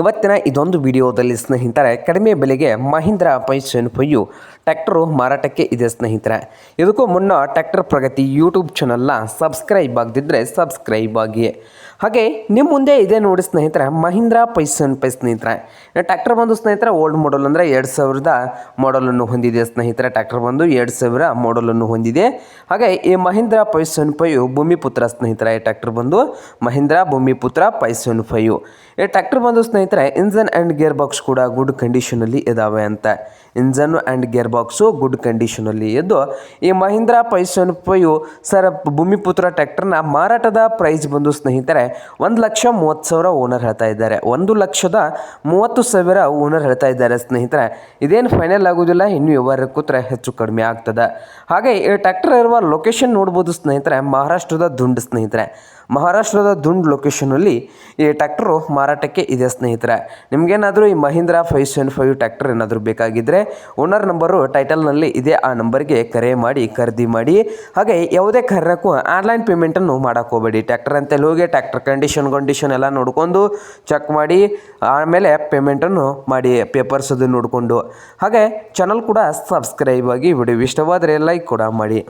ಇವತ್ತಿನ ಇದೊಂದು ವಿಡಿಯೋದಲ್ಲಿ ಸ್ನೇಹಿತರೆ, ಕಡಿಮೆ ಬೆಲೆಗೆ ಮಹೀಂದ್ರ ಪೈಸನ್ ಫೈಯು ಟ್ರ್ಯಾಕ್ಟರು ಮಾರಾಟಕ್ಕೆ ಇದೆ ಸ್ನೇಹಿತರೆ. ಇದಕ್ಕೂ ಮುನ್ನ ಟ್ರ್ಯಾಕ್ಟರ್ ಪ್ರಗತಿ ಯೂಟ್ಯೂಬ್ ಚಾನಲ್ನ ಸಬ್ಸ್ಕ್ರೈಬ್ ಆಗದಿದ್ದರೆ ಸಬ್ಸ್ಕ್ರೈಬ್ ಆಗಿ. ಹಾಗೆ ನಿಮ್ಮ ಮುಂದೆ ಇದೆ ನೋಡಿ ಸ್ನೇಹಿತರೆ, ಮಹೀಂದ್ರ ಪೈಸನ್ ಪೈ ಸ್ನೇಹಿತರೆ. ಟ್ರ್ಯಾಕ್ಟರ್ ಬಂದು ಸ್ನೇಹಿತರೆ, ಓಲ್ಡ್ ಮಾಡಲ್ ಅಂದರೆ ಎರಡು ಸಾವಿರದ ಮಾಡಲನ್ನು ಹೊಂದಿದೆ ಸ್ನೇಹಿತರೆ. ಟ್ರ್ಯಾಕ್ಟರ್ ಬಂದು ಎರಡು ಸಾವಿರ ಮಾಡಲನ್ನು ಹೊಂದಿದೆ. ಹಾಗೆ ಈ ಮಹೀಂದ್ರ ಪೈಸನ್ ಫೈಯು ಭೂಮಿಪುತ್ರ ಸ್ನೇಹಿತರೆ, ಈ ಟ್ರ್ಯಾಕ್ಟರ್ ಬಂದು ಮಹೀಂದ್ರ ಭೂಮಿಪುತ್ರ ಪೈಸನ್ ಫೈಯು ಈ ಟ್ಯಾಕ್ಟರ್ ಬಂದು ಸ್ನೇಹಿತರೆ ಇಂಜನ್ ಆ್ಯಂಡ್ ಗೇರ್ ಬಾಕ್ಸ್ ಕೂಡ ಗುಡ್ ಕಂಡೀಷನಲ್ಲಿ ಇದ್ದಾವೆ ಅಂತ. Engine and gear box good ಕಂಡೀಷನಲ್ಲಿ ಇದ್ದು, ಈ ಮಹೀಂದ್ರ ಪೈಸನ್ ಪೈಯು ಸರ್ ಭೂಮಿಪುತ್ರ ಟ್ರ್ಯಾಕ್ಟರ್ನ ಮಾರಾಟದ ಪ್ರೈಸ್ ಬಂದು ಸ್ನೇಹಿತರೆ, ಒಂದು ಲಕ್ಷ ಮೂವತ್ತು ಸಾವಿರ ಓನರ್ ಹೇಳ್ತಾ ಇದ್ದಾರೆ. ಒಂದು ಲಕ್ಷದ ಮೂವತ್ತು ಸಾವಿರ ಓನರ್ ಹೇಳ್ತಾ ಇದ್ದಾರೆ ಸ್ನೇಹಿತರೆ. ಇದೇನು ಫೈನಲ್ ಆಗೋದಿಲ್ಲ, ಇನ್ನು ವ್ಯವಹಾರ ಕೂತ್ರೆ ಹೆಚ್ಚು ಕಡಿಮೆ ಆಗ್ತದೆ. ಹಾಗೆ ಈ ಟ್ರ್ಯಾಕ್ಟರ್ ಇರುವ ಲೊಕೇಶನ್ ನೋಡ್ಬೋದು ಸ್ನೇಹಿತರೆ, ಮಹಾರಾಷ್ಟ್ರದ ದುಂಡ್ ಸ್ನೇಹಿತರೆ. ಮಹಾರಾಷ್ಟ್ರದ ದುಂಡ್ ಲೊಕೇಶನಲ್ಲಿ ಈ ಟ್ರ್ಯಾಕ್ಟರು ಮಾರಾಟಕ್ಕೆ ಇದೆ ಸ್ನೇಹಿತರೆ. ನಿಮಗೇನಾದರೂ ಈ Mahindra five seven five tractor ಏನಾದರೂ ಬೇಕಾಗಿದ್ದರೆ ಓನರ್ ನಂಬರು ಟೈಟಲ್ನಲ್ಲಿ ಇದೆ, ಆ ನಂಬರ್ಗೆ ಕರೆ ಮಾಡಿ, ಖರೀದಿ ಮಾಡಿ. ಹಾಗೆ ಯಾವುದೇ ಕಾರಣಕ್ಕೂ ಆನ್ಲೈನ್ ಪೇಮೆಂಟನ್ನು ಮಾಡೋಕ್ಕೆ ಹೋಗಬೇಡಿ. ಟ್ಯಾಕ್ಟರ್ ಅಂತೇಳಿ ಹೋಗಿ ಟ್ಯಾಕ್ಟರ್ ಕಂಡೀಷನ್ ಕಂಡೀಷನ್ ಎಲ್ಲ ನೋಡಿಕೊಂಡು ಚೆಕ್ ಮಾಡಿ, ಆಮೇಲೆ ಪೇಮೆಂಟನ್ನು ಮಾಡಿ, ಪೇಪರ್ಸ್ ಅದನ್ನು ನೋಡಿಕೊಂಡು. ಹಾಗೆ ಚಾನಲ್ ಕೂಡ ಸಬ್ಸ್ಕ್ರೈಬ್ ಆಗಿ ವಿಡಿಯೋ ಇಷ್ಟವಾದರೆ ಲೈಕ್ ಕೂಡ ಮಾಡಿ.